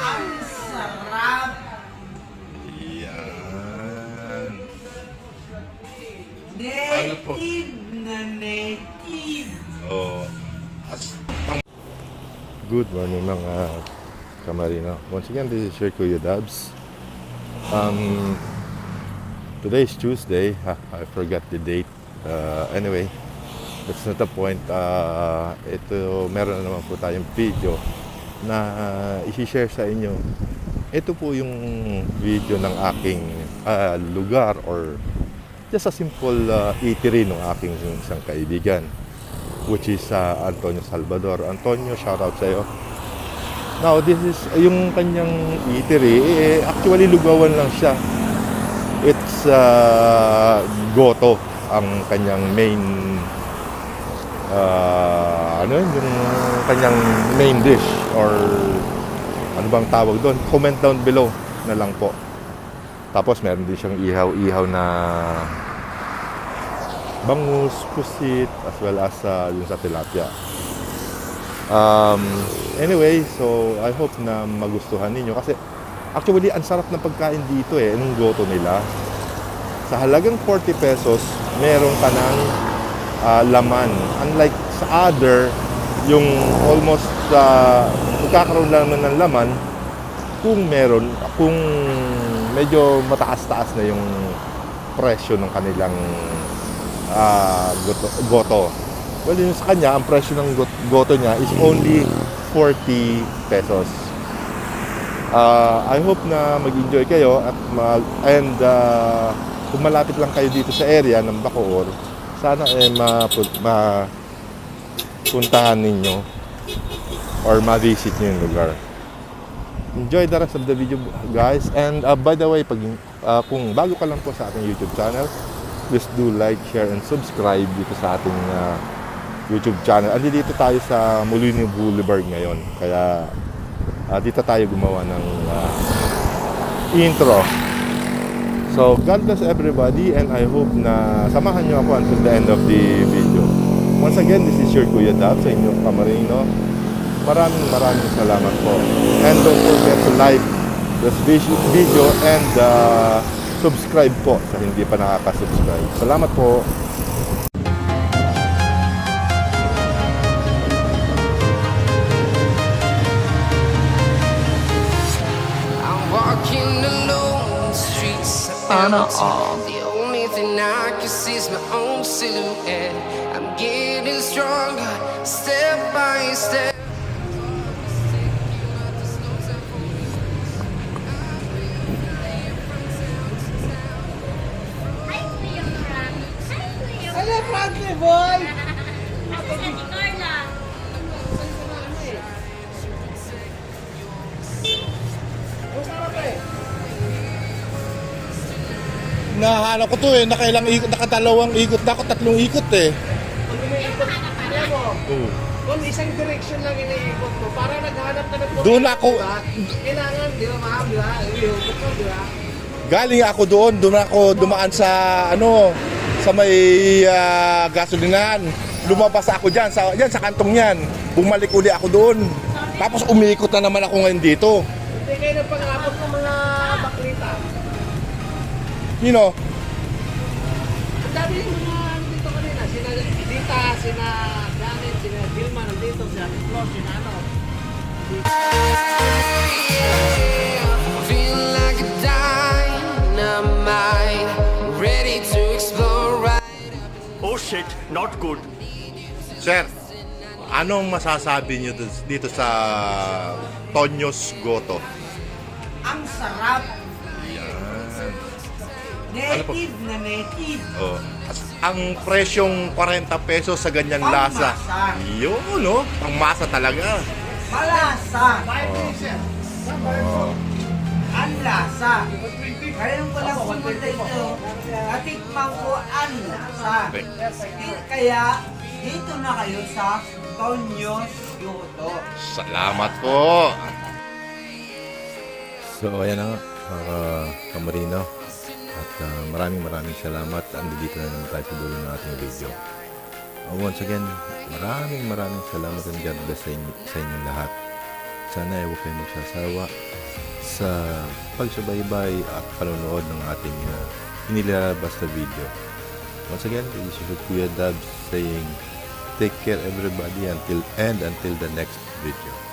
Ang sarap! Yan. Ano? Native na native! Oh. As, Good morning mga kamarino. Once again, this is your Kuya Dabs. Um, today is Tuesday. Ha, I forgot the date. Uh, anyway, that's not the point. Uh, ito, meron na naman po tayong video na uh, isi-share sa inyo. Ito po yung video ng aking uh, lugar or just a simple uh, eatery ng aking isang kaibigan which is uh, Antonio Salvador. Antonio, shout out sa iyo. Now, this is yung kanyang eatery, eh, actually lugawan lang siya. It's uh, goto ang kanyang main uh, ano yun, yung kanyang main dish or ano bang tawag doon? Comment down below na lang po. Tapos meron din siyang ihaw-ihaw na bangus, pusit, as well as uh, yung sa tilapia. Um, anyway, so I hope na magustuhan ninyo kasi actually ang sarap ng pagkain dito eh, nung goto nila. Sa halagang 40 pesos, meron ka ng uh, laman. Unlike sa other, yung almost uh, magkakaroon lang ng laman kung meron, kung medyo mataas-taas na yung presyo ng kanilang ah, goto, goto. Well, yung sa kanya, ang presyo ng got- goto niya is only 40 pesos. Ah, I hope na mag-enjoy kayo at mag and ah, kung malapit lang kayo dito sa area ng Bacoor, sana eh mapun- ma puntahan ninyo or ma-visit nyo yung lugar. Enjoy the rest of the video guys and uh, by the way pag uh, kung bago ka lang po sa ating YouTube channel please do like, share, and subscribe dito sa ating uh, YouTube channel. Andi dito tayo sa Molino Boulevard ngayon. Kaya uh, dito tayo gumawa ng uh, intro. So, God bless everybody and I hope na samahan nyo ako until the end of the video. Once again, this is your Kuya Dab sa inyong kamarino. Maraming maraming salamat po. And don't forget to like this video and uh, subscribe po sa hindi pa nakaka-subscribe. Salamat po. Empty. The only thing I can see is my own silhouette. I'm getting stronger, step by step. Nahanap ko to eh, nakailang ikot, nakadalawang ikot na ako, tatlong ikot eh. Oo. Kung isang direction lang iniikot mo, para naghanap ka ng Doon ako- Diba? Kailangan, di ba ma'am, di ba? Iikot mo, di ba? Galing ako doon, doon ako dumaan sa ano, sa may ah, gasolinahan. Lumabas ako diyan sa diyan sa kantong niyan. Bumalik uli ako doon. Tapos umiikot na naman ako ngayon dito. Hindi kayo nagpangabot ng mga baklita. You know, Ang dami yung mga ano dito kanina. Sina Dita, sina Janet, sina Dilma nandito, sina Flo, sina ano. Feel like a dynamite, ready to explore right Oh shit, not good. Sir, anong masasabi niyo dito sa Tonyos Goto? Ang sarap! Yan. Ano? Native na native! Oh. Ang presyong 40 pesos sa ganyan Pangmasa. lasa. Yun, no? Ang masa talaga. Malasa! Oh. Ang lasa! Ngayon ko lang pumunta ito. Natikman ko ang lasa. Di- Kaya, dito na kayo sa Tonyos Yoto. Salamat po. So, ayan na nga, mga kamarino. At ah, maraming maraming salamat. Ando dito na naman tayo sa dulo ng ating video. Uh, once again, maraming maraming salamat and God bless sa, inyo, sa inyong lahat. sana ay huwag kayong magsasawa sa pagsubaybay at panonood ng ating uh, inilalabas na video. Once again, this is Kuya Dab saying take care everybody until and until the next video.